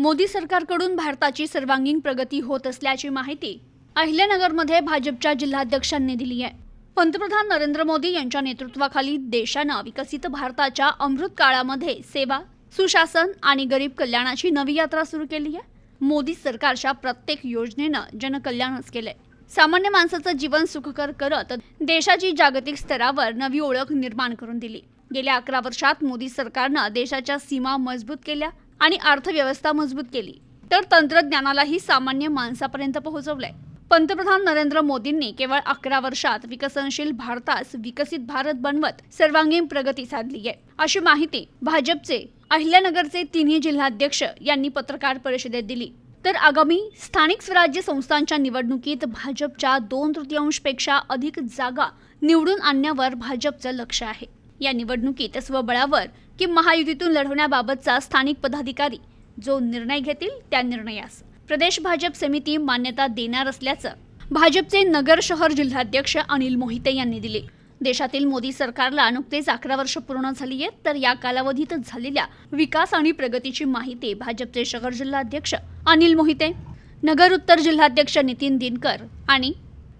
मोदी सरकारकडून भारताची सर्वांगीण प्रगती होत असल्याची माहिती अहिल्यानगरमध्ये भाजपच्या जिल्हाध्यक्षांनी दिली आहे. पंतप्रधान नरेंद्र मोदी यांच्या नेतृत्वाखाली देशानं विकसित भारताच्या अमृत काळामध्ये सेवा सुशासन आणि गरीब कल्याणाची नवी यात्रा सुरू केली आहे. मोदी सरकारच्या प्रत्येक योजनेनं जनकल्याणच केलंय. सामान्य माणसाचं जीवन सुखकर करत देशाची जागतिक स्तरावर नवी ओळख निर्माण करून दिली. गेल्या अकरा वर्षात मोदी सरकारनं देशाच्या सीमा मजबूत केल्या. आणि अर्थव्यवस्था मजबूत केली. तर तंत्रज्ञानालाही सामान्य माणसापर्यंत पोहोचवलंय. पंतप्रधान नरेंद्र मोदींनी केवळ अकरा वर्षात विकसनशील भारतास विकसित भारत बनवत सर्वांगीण प्रगती साधली आहे. अशी माहिती भाजपचे अहिल्यानगरचे तिन्ही जिल्हाध्यक्ष यांनी पत्रकार परिषदेत दिली. तर आगामी स्थानिक स्वराज्य संस्थांच्या निवडणुकीत भाजपच्या दोन तृतीयांशपेक्षा अधिक जागा निवडून आणण्यावर भाजपचं लक्ष आहे. या निवडणुकीत स्वबळावर की महायुतीतून लढवण्याबाबतचा स्थानिक पदाधिकारी जो निर्णय घेतील त्या निर्णयास प्रदेश भाजप समिती मान्यता देणार असल्याचं भाजपचे नगर शहर जिल्हाध्यक्ष अनिल मोहिते यांनी दिले. देशातील मोदी सरकारला नुकतेच अकरा वर्ष पूर्ण झाली आहेत तर या कालावधीत झालेल्या विकास आणि प्रगतीची माहिती भाजपचे शहर जिल्हाध्यक्ष अनिल मोहिते नगर उत्तर जिल्हाध्यक्ष नितीन दिनकर आणि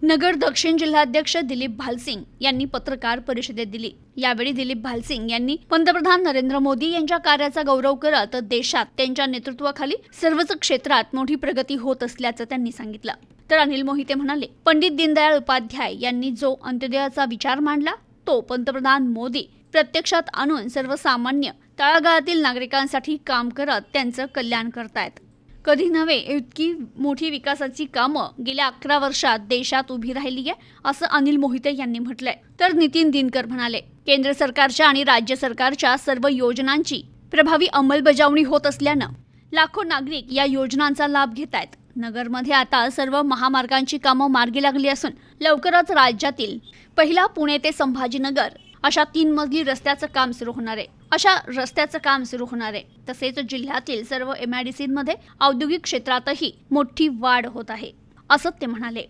नगर दक्षिण जिल्हाध्यक्ष दिलीप भालसिंग यांनी पत्रकार परिषदेत दिली. यावेळी दिलीप भालसिंग यांनी पंतप्रधान नरेंद्र मोदी यांच्या कार्याचा गौरव करत देशात त्यांच्या नेतृत्वाखाली सर्वच क्षेत्रात मोठी प्रगती होत असल्याचं त्यांनी सांगितलं. तर अनिल मोहिते म्हणाले पंडित दीनदयाळ उपाध्याय यांनी जो अंत्योदयाचा विचार मांडला तो पंतप्रधान मोदी प्रत्यक्षात आणून सर्वसामान्य तळागाळातील नागरिकांसाठी काम करत त्यांचं कल्याण करतायत. कधी नव्हे इतकी मोठी विकासाची कामं गेल्या अकरा वर्षात देशात उभी राहिली आहे असं अनिल मोहिते यांनी म्हटलंय. तर नितीन दिनकर म्हणाले केंद्र सरकारच्या आणि राज्य सरकारच्या सर्व योजनांची प्रभावी अंमलबजावणी होत असल्यानं लाखो नागरिक या योजनांचा लाभ घेत आहेत. नगरमध्ये आता सर्व महामार्गांची कामं मार्गी लागली असून लवकरच राज्यातील पहिला पुणे ते संभाजीनगर अशा तीन मजली रस्त्याचं काम सुरू होणार आहे. अशा रस्त्याचं काम सुरू होणार आहे. तसेच जिल्ह्यातील सर्व एमआयडीसीमध्ये औद्योगिक क्षेत्रातही मोठी वाढ होत आहे. असं ते म्हणाले.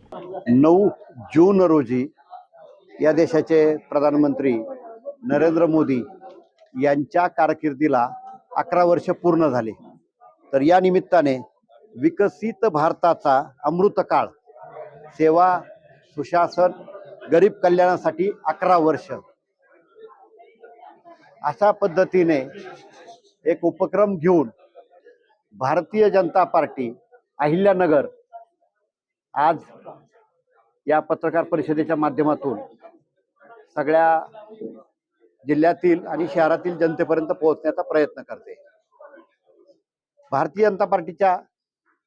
नऊ जून रोजी या देशाचे प्रधानमंत्री नरेंद्र मोदी यांच्या कारकिर्दीला अकरा वर्ष पूर्ण झाले. तर या निमित्ताने विकसित भारताचा अमृतकाळ सेवा सुशासन गरीब कल्याणासाठी अकरा वर्ष अशा पद्धतीने एक उपक्रम घेऊन भारतीय जनता पार्टी अहिल्यानगर आज या पत्रकार परिषदेच्या माध्यमातून सगळ्या जिल्ह्यातील आणि शहरातील जनतेपर्यंत पोहोचण्याचा प्रयत्न करते. भारतीय जनता पार्टीच्या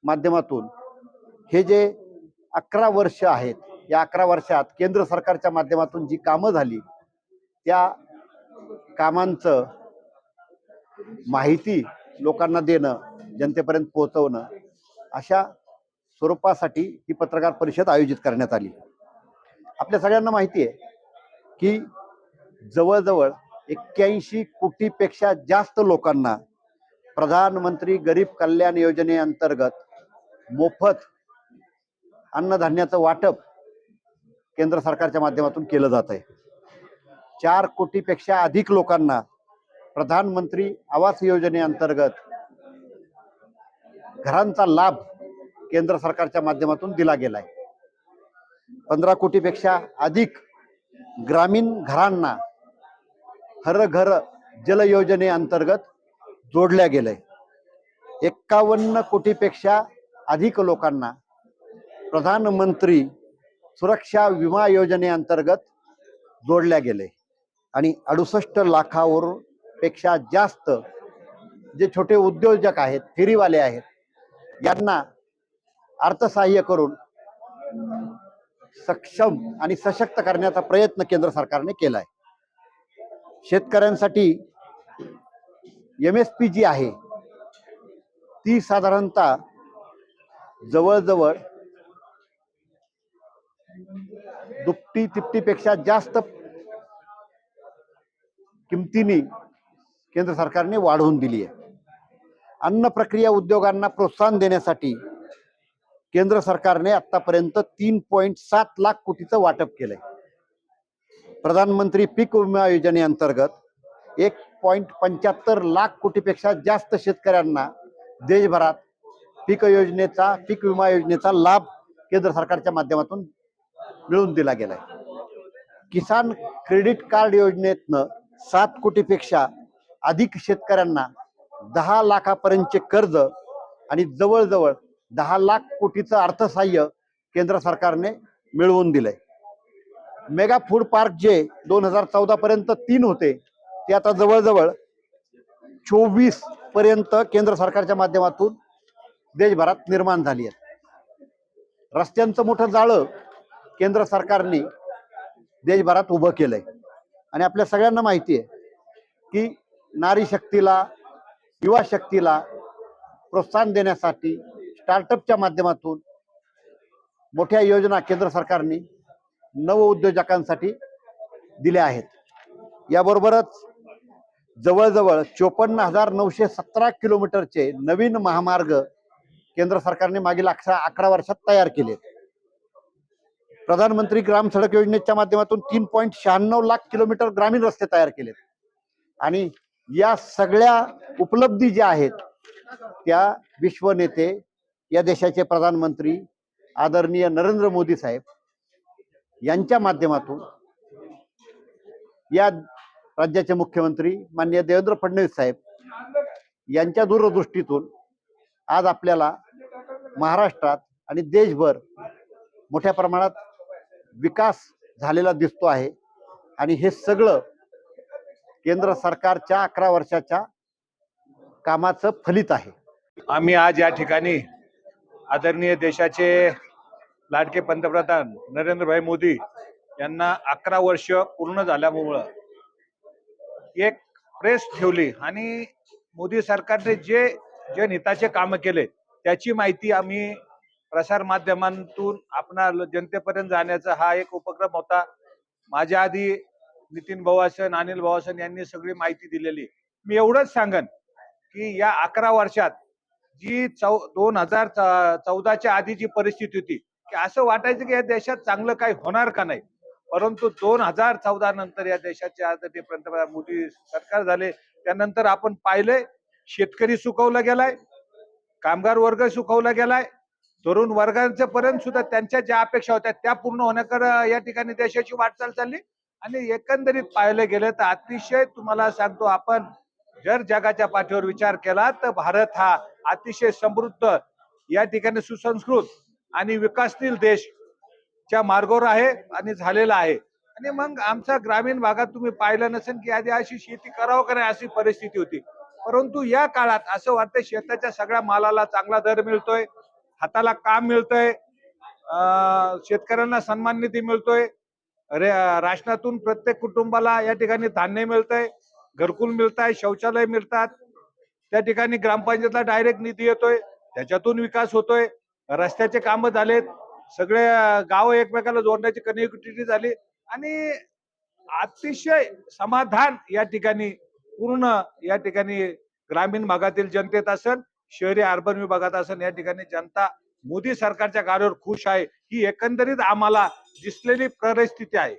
माध्यमातून हे जे अकरा वर्ष आहेत या अकरा वर्षात केंद्र सरकारच्या माध्यमातून जी कामं झाली त्या कामांचं माहिती लोकांना देणं जनतेपर्यंत पोहोचवणं अशा स्वरूपासाठी ही पत्रकार परिषद आयोजित करण्यात आली. आपल्या सगळ्यांना माहिती आहे की जवळजवळ एक्क्याऐंशी कोटीपेक्षा जास्त लोकांना प्रधानमंत्री गरीब कल्याण योजनेअंतर्गत मोफत अन्नधान्याचं वाटप केंद्र सरकारच्या माध्यमातून केलं जात आहे. चार कोटीपेक्षा अधिक लोकांना प्रधानमंत्री आवास योजनेअंतर्गत घरांचा लाभ केंद्र सरकारच्या माध्यमातून दिला गेलाय. पंधरा कोटीपेक्षा अधिक ग्रामीण घरांना हर घर जल योजनेअंतर्गत जोडल्या गेलंय. एक्कावन्न कोटीपेक्षा अधिक लोकांना प्रधानमंत्री सुरक्षा विमा योजनेअंतर्गत जोडल्या गेले आणि अडुसष्ट लाखावर पेक्षा जास्त जे छोटे उद्योजक आहेत फेरीवाले आहेत यांना अर्थसहाय्य करून सक्षम आणि सशक्त करण्याचा प्रयत्न केंद्र सरकारने केलाय. शेतकऱ्यांसाठी एम एस पी जी आहे ती साधारणतः जवळजवळ दुपटी तिपटीपेक्षा जास्त किमतीने केंद्र सरकारने वाढवून दिली आहे. अन्न प्रक्रिया उद्योगांना प्रोत्साहन देण्यासाठी केंद्र सरकारने आतापर्यंत तीन पॉईंट सात लाख कोटीचं वाटप केलंय. प्रधानमंत्री पीक विमा योजनेअंतर्गत एक पॉईंट पंच्याहत्तर लाख कोटीपेक्षा जास्त शेतकऱ्यांना देशभरात पीक योजनेचा पीक विमा योजनेचा लाभ केंद्र सरकारच्या माध्यमातून मिळवून दिला गेलाय. किसान क्रेडिट कार्ड योजनेतनं सात कोटीपेक्षा अधिक शेतकऱ्यांना दहा लाखापर्यंतचे कर्ज आणि जवळजवळ दहा लाख कोटीचं अर्थसहाय्य केंद्र सरकारने मिळवून दिलंय. मेगा फूड पार्क जे दोन हजार चौदा पर्यंत तीन होते ते आता जवळजवळ चोवीसपर्यंत केंद्र सरकारच्या माध्यमातून देशभरात निर्माण झाली आहेत. रस्त्यांचं मोठं जाळं केंद्र सरकारने देशभरात उभं केलंय. आणि आपल्या सगळ्यांना माहिती आहे की नारी शक्तीला युवा शक्तीला प्रोत्साहन देण्यासाठी स्टार्टअपच्या माध्यमातून मोठ्या योजना केंद्र सरकारने नवउद्योजकांसाठी दिल्या आहेत. याबरोबरच जवळजवळ चोपन्न हजार नऊशे सतरा किलोमीटरचे नवीन महामार्ग केंद्र सरकारने मागील अकरा अकरा वर्षात तयार केले प्रधानमंत्री ग्राम सडक योजनेच्या माध्यमातून तीन पॉईंट शहाण्णव लाख किलोमीटर ग्रामीण रस्ते तयार केलेत. आणि या सगळ्या उपलब्धी ज्या आहेत त्या विश्व नेते या देशाचे प्रधानमंत्री आदरणीय नरेंद्र मोदी साहेब यांच्या माध्यमातून या राज्याचे मुख्यमंत्री माननीय देवेंद्र फडणवीस साहेब यांच्या दूरदृष्टीतून आज आपल्याला महाराष्ट्रात आणि देशभर मोठ्या प्रमाणात विकास झालेला दिसतो आहे. आणि हे सगळं केंद्र सरकारच्या अकरा वर्षाच्या कामाचं फलित आहे. आम्ही आज या ठिकाणी आदरणीय देशाचे लाडके पंतप्रधान नरेंद्रभाई मोदी यांना अकरा वर्ष पूर्ण झाल्यामुळं एक प्रेस ठेवली आणि मोदी सरकारने जे जे हिताचे कामं केले त्याची माहिती आम्ही प्रसार माध्यमांतून आपणा जनतेपर्यंत जाण्याचा हा एक उपक्रम होता. माझ्या आधी नितीन भवासन अनिल भवासन यांनी सगळी माहिती दिलेली. मी एवढंच सांगन की या अकरा वर्षात जी चौ दोन हजार चौदाच्या आधी जी परिस्थिती होती की असं वाटायचं की या देशात चांगलं काही होणार का नाही? परंतु दोन हजार चौदा नंतर या देशाचे आदरणीय पंतप्रधान मोदी सरकार झाले. त्यानंतर आपण पाहिलंय शेतकरी सुकवला गेलाय कामगार वर्ग सुकवला गेलाय तरुण वर्गांच्या पर्यंत सुद्धा त्यांच्या ज्या अपेक्षा होत्या त्या पूर्ण होण्याकडे या ठिकाणी देशाची वाटचाल चालली. आणि एकंदरीत पाहिलं गेलं तर अतिशय तुम्हाला सांगतो आपण जर जगाच्या पाठीवर विचार केला तर भारत हा अतिशय समृद्ध या ठिकाणी सुसंस्कृत आणि विकासशील देश च्या मार्गावर आहे आणि झालेला आहे. आणि मग आमच्या ग्रामीण भागात तुम्ही पाहिलं नसेल की आधी अशी शेती करावं का नाही अशी परिस्थिती होती. परंतु या काळात असं वाटतं शेताच्या सगळ्या मालाला चांगला दर मिळतोय. हाताला काम मिळतंय. शेतकऱ्यांना सन्मान निधी मिळतोय. रे राशनातून प्रत्येक कुटुंबाला या ठिकाणी धान्य मिळतंय. घरकुल मिळत आहे शौचालय मिळतात. त्या ठिकाणी ग्रामपंचायतला डायरेक्ट निधी येतोय. त्याच्यातून विकास होतोय. रस्त्याचे कामं झालेत. सगळे गाव एकमेकाला जोडण्याची कनेक्टिव्हिटी झाली. आणि अतिशय समाधान या ठिकाणी पूर्ण या ठिकाणी ग्रामीण भागातील जनतेत असेल शहरी अर्बन विभागात असेल या ठिकाणी जनता मोदी सरकारच्या कार्यावर खुश आहे. ही एकंदरीत आम्हाला दिसलेली परिस्थिती आहे.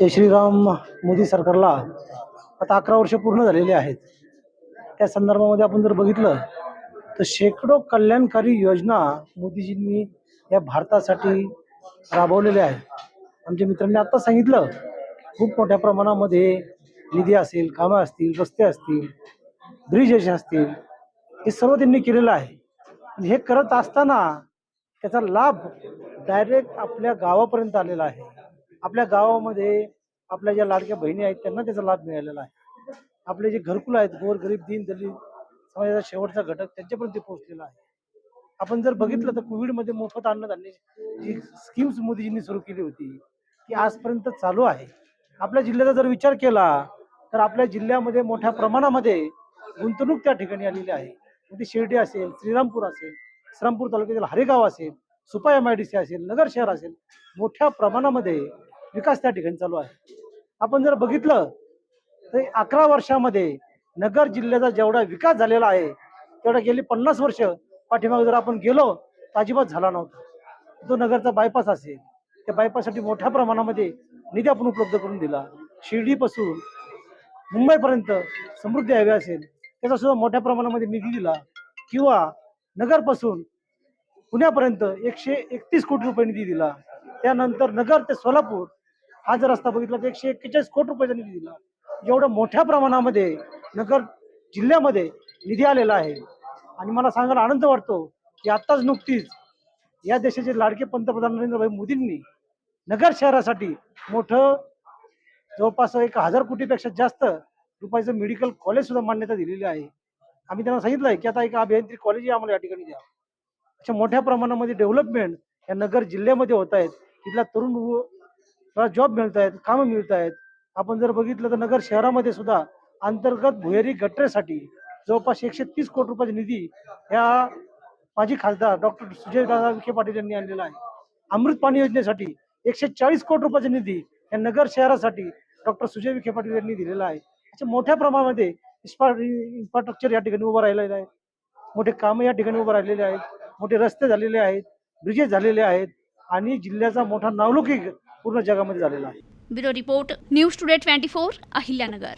जय श्रीराम मोदी सरकारला आता अकरा वर्ष पूर्ण झालेली आहेत. त्या संदर्भामध्ये आपण जर बघितलं तर शेकडो कल्याणकारी योजना मोदीजींनी या भारतासाठी राबवलेल्या आहेत. आमच्या मित्रांनी आता सांगितलं खूप मोठ्या प्रमाणामध्ये निधी असेल कामं असतील रस्ते असतील ब्रिज असतील हे सर्व त्यांनी केलेलं आहे. हे करत असताना त्याचा लाभ डायरेक्ट आपल्या गावापर्यंत आलेला आहे. आपल्या गावामध्ये आपल्या ज्या लाडक्या बहिणी आहेत त्यांना त्याचा लाभ मिळालेला आहे. आपले जे घरकुल आहेत गोर गरीब दीन दलित समाजाचा शेवटचा घटक त्यांच्यापर्यंत पोहोचलेला आहे. आपण जर बघितलं तर कोविडमध्ये मोफत अन्नधान्य जी स्कीम्स मोदीजींनी सुरू केली होती ती आजपर्यंत चालू आहे. आपल्या जिल्ह्याचा जर विचार केला तर आपल्या जिल्ह्यामध्ये मोठ्या प्रमाणामध्ये गुंतवणूक त्या ठिकाणी आलेली आहे. ती शिर्डी असेल श्रीरामपूर असेल श्रीरामपूर तालुक्यातील हरेगाव असेल Supa M I D C असेल नगर शहर असेल मोठ्या प्रमाणामध्ये विकास त्या ठिकाणी चालू आहे. आपण जर बघितलं तर अकरा वर्षामध्ये नगर जिल्ह्याचा जेवढा विकास झालेला आहे तेवढा गेली पन्नास वर्ष पाठीमागे जर आपण गेलो तर अजिबात झाला नव्हता. जो नगरचा बायपास असेल त्या बायपाससाठी मोठ्या प्रमाणामध्ये निधी आपण उपलब्ध करून दिला. शिर्डीपासून मुंबईपर्यंत समृद्धी हायवे असेल त्याचा सुद्धा मोठ्या प्रमाणामध्ये निधी दिला किंवा नगरपासून पुण्यापर्यंत एकशे एकतीस कोटी रुपये निधी दिला. त्यानंतर नगर ते सोलापूर हा जर रस्ता बघितला तर एकशे एक्केचाळीस कोटी रुपयाचा निधी दिला. एवढ्या मोठ्या प्रमाणामध्ये नगर जिल्ह्यामध्ये निधी आलेला आहे. आणि मला सांगायला आनंद वाटतो की आत्ताच नुकतीच या देशाचे लाडके पंतप्रधान नरेंद्रभाई मोदींनी नगर शहरासाठी मोठं जवळपास एक हजार कोटीपेक्षा जास्त रुपयाचं मेडिकल कॉलेज सुद्धा मान्यता दिलेली आहे. आम्ही त्यांना सांगितलं आहे की आता एक अभियांत्रिक कॉलेज आम्हाला या ठिकाणी द्या. अशा मोठ्या प्रमाणामध्ये डेव्हलपमेंट या नगर जिल्ह्यामध्ये होत आहेत. तिथल्या तरुण जॉब मिळत आहेत कामं मिळत आहेत. आपण जर बघितलं तर नगर शहरामध्ये सुद्धा अंतर्गत भुयारी गटरेसाठी जवळपास एकशे तीस कोटी रुपयाचा निधी ह्या माजी खासदार डॉक्टर सुजय दादा विखे पाटील यांनी आणलेला आहे. अमृत पाणी योजनेसाठी एकशे चाळीस कोटी रुपयाचा निधी या नगर शहरासाठी डॉक्टर सुजय विखे पाटील यांनी दिलेला आहे. मोठ्या प्रमाणामध्ये इन्फ्रास्ट्रक्चर या ठिकाणी उभं राहिलेलं आहे. मोठे कामं या ठिकाणी उभं राहिलेले आहेत. मोठे रस्ते झालेले आहेत. ब्रिजेस झालेले आहेत. आणि जिल्ह्याचा मोठा नावलौकिक पूर्ण जगामध्ये झालेला आहे. Bureau report news today twenty four Ahilyanagar.